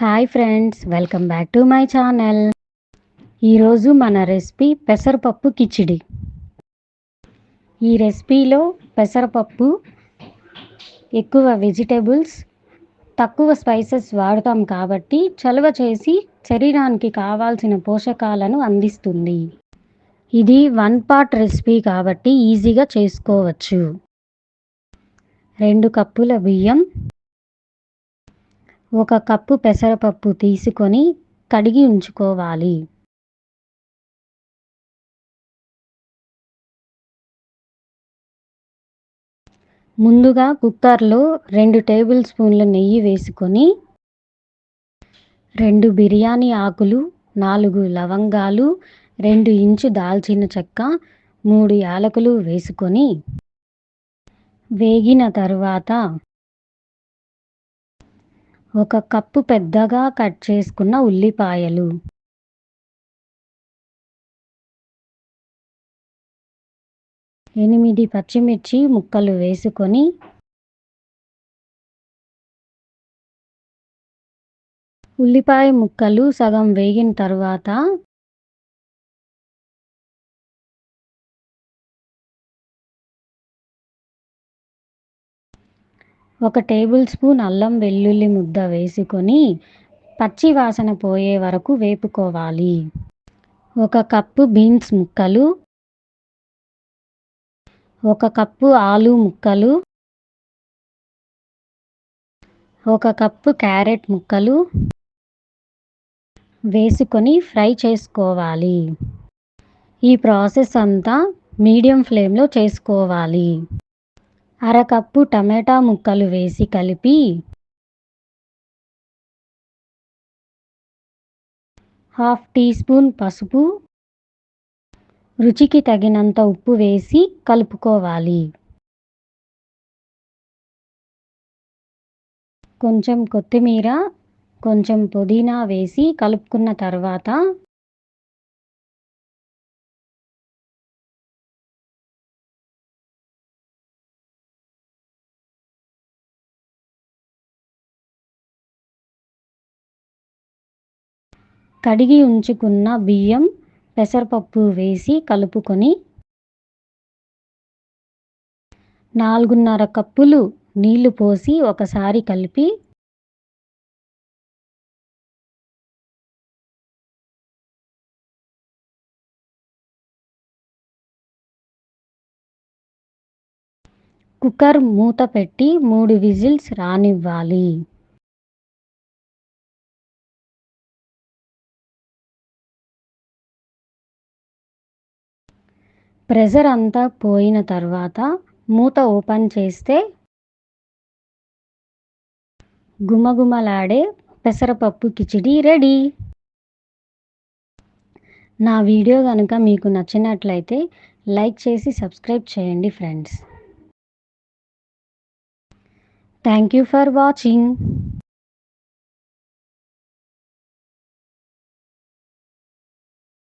Hi friends welcome back to my channel ఈరోజు మన recipe పెసరపప్పు కిచిడి. ఈ రెసిపీలో పెసరపప్పు ఎక్కువ వెజిటేబుల్స్ తక్కువ స్పైసెస్ వాడతాం కాబట్టి చలువ చేసి శరీరానికి కావాల్సిన పోషకాలను అందిస్తుంది. ఇది వన్ పార్ట్ రెసిపీ కాబట్టి ఈజీగా చేసుకోవచ్చు. రెండు కప్పుల బియ్యం ఒక కప్పు పెసరపప్పు తీసుకొని కడిగి ఉంచుకోవాలి. ముందుగా కుక్కర్లో రెండు టేబుల్ స్పూన్ల నెయ్యి వేసుకొని రెండు బిర్యానీ ఆకులు నాలుగు లవంగాలు రెండు ఇంచు దాల్చిన చెక్క మూడు యాలకులు వేసుకొని వేగిన తరువాత ఒక కప్పు పెద్దగా కట్ చేసుకున్న ఉల్లిపాయలు. ఎనిమిది పచ్చిమిర్చి ముక్కలు వేసుకొని ఉల్లిపాయ ముక్కలు సగం వేగిన తర్వాత ఒక టేబుల్ స్పూన్ అల్లం వెల్లుల్లి ముద్ద వేసుకొని పచ్చి వాసన పోయే వరకు వేపుకోవాలి. ఒక కప్పు బీన్స్ ముక్కలు ఒక కప్పు ఆలు ముక్కలు ఒక కప్పు క్యారెట్ ముక్కలు వేసుకొని ఫ్రై చేసుకోవాలి. ఈ ప్రాసెస్ అంతా మీడియం ఫ్లేమ్లో చేసుకోవాలి. అరకప్పు టమాటా ముక్కలు వేసి కలిపి హాఫ్ టీ స్పూన్ పసుపు రుచికి తగినంత ఉప్పు వేసి కలుపుకోవాలి. కొంచెం కొత్తిమీర కొంచెం పుదీనా వేసి కలుపుకున్న తర్వాత కడిగి ఉంచుకున్న బియ్యం పెసరపప్పు వేసి కలుపుకొని నాలుగున్నర కప్పులు నీళ్ళు పోసి ఒకసారి కలిపి కుక్కర్ మూత పెట్టి మూడు విజిల్స్ రానివ్వాలి. ప్రెజర్ అంతా పోయిన తర్వాత మూత ఓపెన్ చేస్తే గుమగుమలాడే పెసరపప్పు కిచిడి రెడీ. నా వీడియో కనుక మీకు నచ్చినట్లయితే లైక్ చేసి సబ్స్క్రైబ్ చేయండి friends. Thank you for watching.